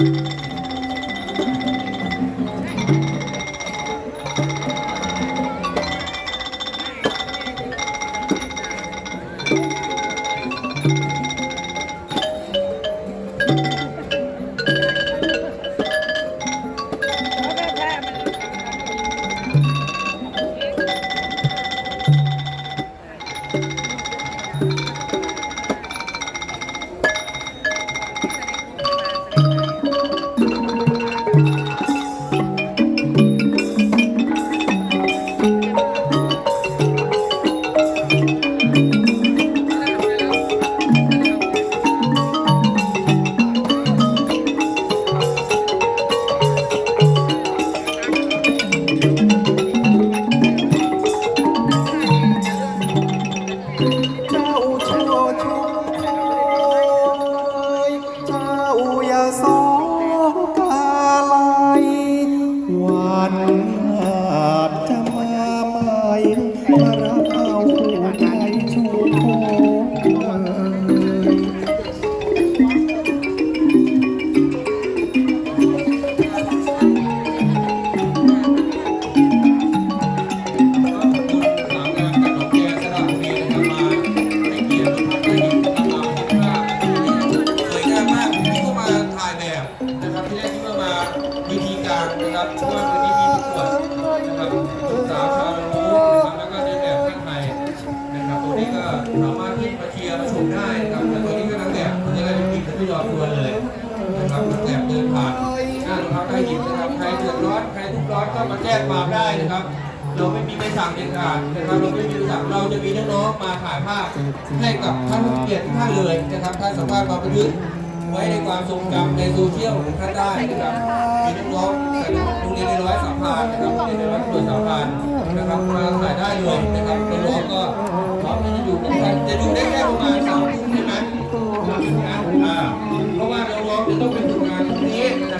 เาจ เดินผ่านหน้าโรงพักได้หยิบนะครับใครเดือดร้อนใครทุกข์ร้อนก็มาแจ้งความได้นะครับ เราไม่มีใบสั่งเด็ดขาดนะครับเราไม่มีใบสั่งเราจะมีน้องๆมาถ่ายภาพให้กับท่านผู้เกียรติทุกท่านเลยนะครับท่านสามารถมาบันทึกไว้ในความทรงจำในโซเชียลของท่านได้นะครับมีน้องๆจากโรงเรียนในร้อยสามพานนะครับโรงเรียนในร้อยตำรวจสามพานนะครับมาถ่ายได้เลยนะครับน้องๆก็พร้อมที่จะอยู่กับท่านจะอยู่ได้แค่ประมาณสามทุ่มใช่ไหมเพราะว่าน้องๆจะต้องไปฝึกงาน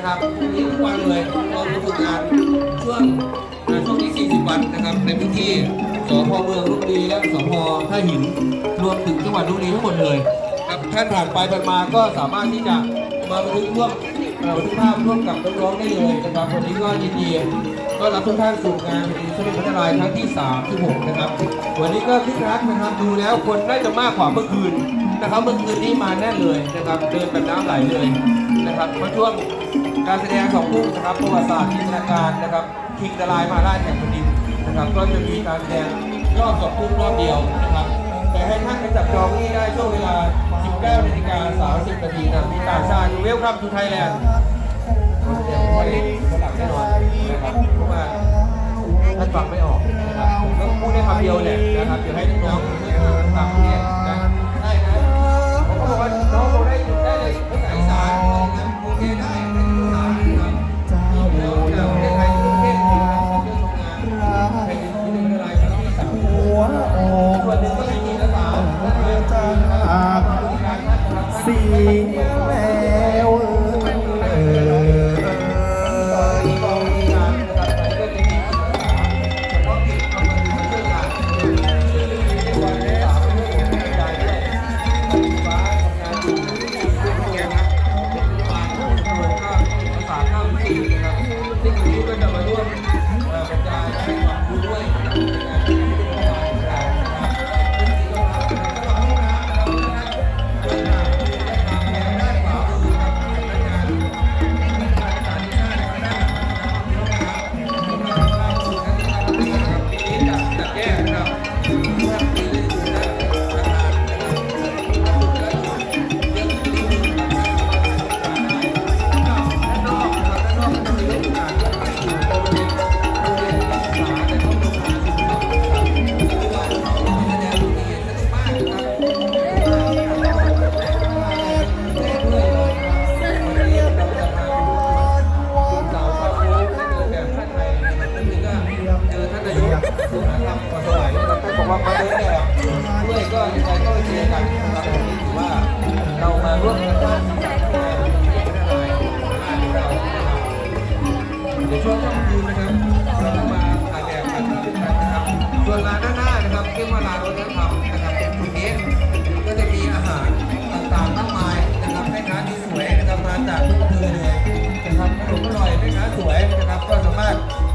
นะครับตรงนี้ทุกวันเลยเราไปฝึกงานช่วงในช่วงนี้ 40 วันนะครับ ในพื้นที่สพเมืองลบบุรีและสพท่าหินรวมถึงจังหวัดลบบุรีทั้งหมดเลยครับท่านผ่านไปผ่านมาก็สามารถที่จะมาบันทึกร่วมเอ่อบันทึกภาพร่วมกับน้องๆได้เลยนะครับวันนี้ก็ยินดีก็รับทุกท่านสู่งานแผ่นดินสมเด็จพระนารายณ์ครั้งที่36นะครับ วันนี้ก็คึกคักนะครับดูแล้วคนน่าจะมากกว่าเมื่อคืนนะครับเมื่อคืนนี้มาแน่นเลยนะครับ เดินแบบน้ำไหลเลยนะครับมาช่วง การแสดงสองคู่นะครับประวัติศาสตร์จินตนาการนะครับคิงดลายมาล่าแห่งแผ่นดินนะครับ ก็จะมีการแสดงรอบสองคู่รอบเดียวนะครับ แต่ให้ท่านไปจับจองที่ได้ช่วงเวลา 19นาฬิกา30นาทีนะมีต่างชาติเวลคัมทูไทยแลนด์ไม่ฝรั่งแน่นอนนะครับเพราะว่าท่านฟังไม่ออกนะครับผมก็พูดได้คำเดียวแหละนะครับเดี๋ยวให้น้องๆต่าง สี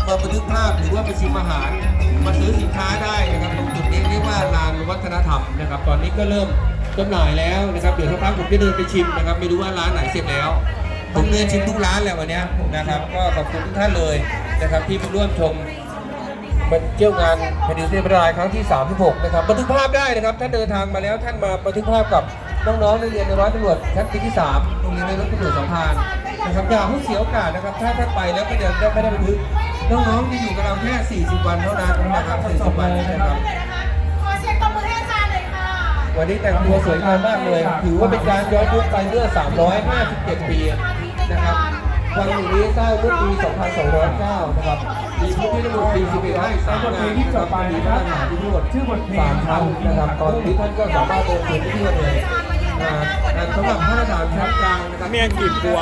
มาบันทึกภาพหรือว่าไปชิมอาหาร มาซื้อสินค้าได้นะครับตรงจุดนี้เรียกว่าลานวัฒนธรรมนะครับ ตอนนี้ก็เริ่มจำหน่ายแล้วนะครับเดี๋ยวสักพักผมจะเดินไปชิมนะครับไม่รู้ว่าร้านไหนเสร็จแล้ว ผมเดินชิมทุกร้านแล้ววันนี้นะครับ ก็ขอบคุณทุกท่านเลยนะครับที่มาร่วมชมมาเที่ยวงานแผ่นดินเทพรายครั้งที่ 36 นะครับบันทึกภาพได้นะครับท่านเดินทางมาแล้วท่านมาบันทึกภาพกับน้องๆนักเรียนในร้อยตำรวจชั้นปีที่3โรงเรียนในรถตำรวจสองพาน นะครับอย่าให้เสียโอกาสนะครับ ถ้าท่านไปแล้วก็เดินได้ไม่ได้บันทึกน้องๆที่อยู่กับเราแค่ 40 วันเท่านั้นนะครับ40วันนะครับขอเสียงตบมือให้อาจารย์เลยค่ะ วันนี้แต่งตัวสวยงามมากเลย ถือว่าเป็นการย้อนยุคไปเมื่อ 357 ปีนะครับวังแห่งนี้สร้างเมื่อปี 2209 นะครับ มีพระพุทธรูปปี11ให้สร้างงานที่จบไปนะครับที่ทั้งหมดชื่อบทเพลงสามพันนะครับ ตอนนี้ท่านก็สามารถเดินชมได้ทั่วเลยอ่าอ่า สำหรับพระราชานชั้นกลางนะครับเมียงกีบบัว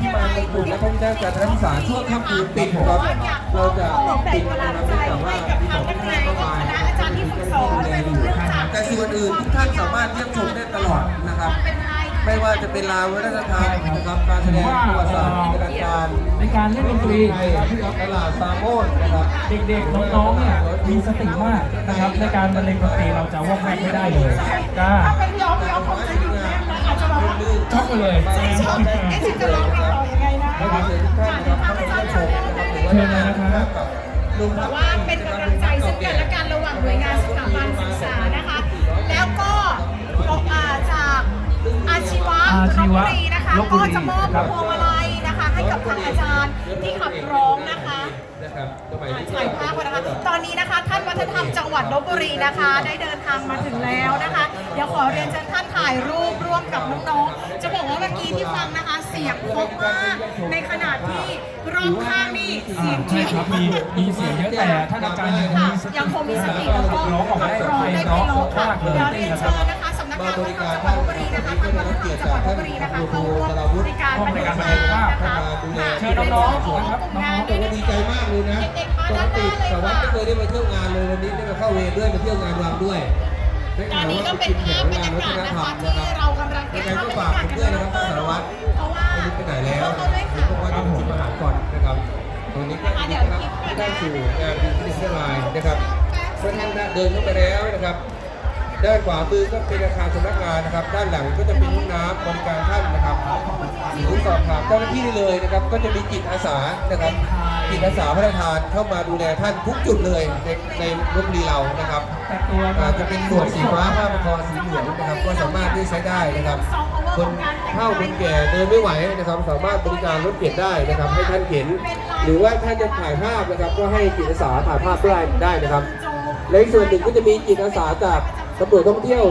ที่มาลงทุนและท่องเที่ยวการศึกษาช่วงค่ำคืนปิดครับ เราจะปิดนะครับไม่สามารถที่จะเข้าไปได้แต่ส่วนอื่นทุกท่านสามารถเยี่ยมชมได้ตลอดนะครับ ไม่ว่าจะเป็นลานวัฒนธรรมนะครับการแสดงประวัติศาสตร์จินตนาการในการเล่นดนตรีไทยตลาดซาโมนนะครับเด็กๆน้องๆเนี่ยมีสติมากนะครับในการบรรเลงดนตรีเราจะวอกแวกไม่ได้เลยกล้า ช็อกไปเลยชอบเอ๊ะฉันจะร้องเพลงต่อยังไงนะขอบคุณทุกท่านนะครับเข้ามาเยี่ยมชมนะครับหรือว่าจะมากับลุงแต่ว่าเป็นกำลังใจซึ่งกันและกันระหว่างหน่วยงานสถาบันศึกษานะคะ แล้วก็จากอาชีวะอาชีวะลพบุรีนะคะก็จะมอบพวงมาลัยนะคะ ให้กับทางอาจารย์ที่ขับร้องนะคะถ่ายภาพก่อนนะคะ ตอนนี้นะคะ ฒนธรรมจังหวัดลบบุรีนะคะ ได้เดินทางมาถึงแล้วนะคะ เดี๋ยวขอเรียนเชิญท่านถ่ายรูปร่วมกับน้องๆ จะบอกว่าเมื่อกี้ที่ฟังนะคะ เสียงเพราะมาก ในขณะที่รอบข้างนี่เสียงใช่เชียครับมีมีเสียงเยอะแต่ท่านอาจารย์ยังค่ะมีสติยังคงมีสติแล้วก็ร้องออกมาได้ร้องไพได้เราะไพเราะค่ะมากเลยเดี๋ยวเรียนเชิญนะคะ สำนักงานวัฒนธรรมจังหวัดลบบุรีนะคะท่านวัฒนธรรมจังหวัดลบบุรีนะคะเข้าร่วมในการบันทึกภาพนะคะเชิญน้องๆนะครับน้องๆผมว่าดีใจมากเลยนะปกติแต่ว่าไม่เคยได้มาเที่ยวงานเลยวันนี้ได้มาเข้าเวรด้วยมาเที่ยวงานรำด้วยได้ตอข่านวนี้ว่าก็เขาเป็กินนแถภาวพบรรงานยาวัฒกานศธรนะรมคะนะที่ครับเรากำลังเก็บยังไงภาพก็บรรฝากยากาศผมด้วยนะครับเพราะว่าไม่รู้ไปไหนแล้วเข้าด้วยผมค่ะบอกว่าจะชิมอาหารก่อนนะครับตอนนี้ก็ยินดีต้อนรับทุกท่านสู่งานบิสเนสไลน์นะครับเมื่อท่านเดินเข้าไปแล้วนะครับ ด้านขวามือก็เป็นอาคารสำนักงานนะครับ ด้านหลังก็จะเป็นห้องน้ำบริการท่านนะครับหรือสอบถามเจ้าหน้าที่เลยนะครับ ก็จะมีจิตอาสานะครับจิตอาสาพระราชทานเข้ามาดูแลท่านทุกจุดเลยในในรถรีเรานะครับอาจจะเป็นหมวดสีฟ้าผ้าพันคอสีเหลืองนะครับ ก็สามารถที่ใช้ได้นะครับ คนเฒ่าคนแก่เดินไม่ไหวนะครับ สามารถบริการรถเข็นได้นะครับ ให้ท่านเข็น หรือว่าท่านจะถ่ายภาพนะครับ ก็ให้จิตอาสาถ่ายภาพได้ได้นะครับ และอีกส่วนหนึ่งก็จะมีจิตอาสาจาก ตำรวจท่องเที่ยว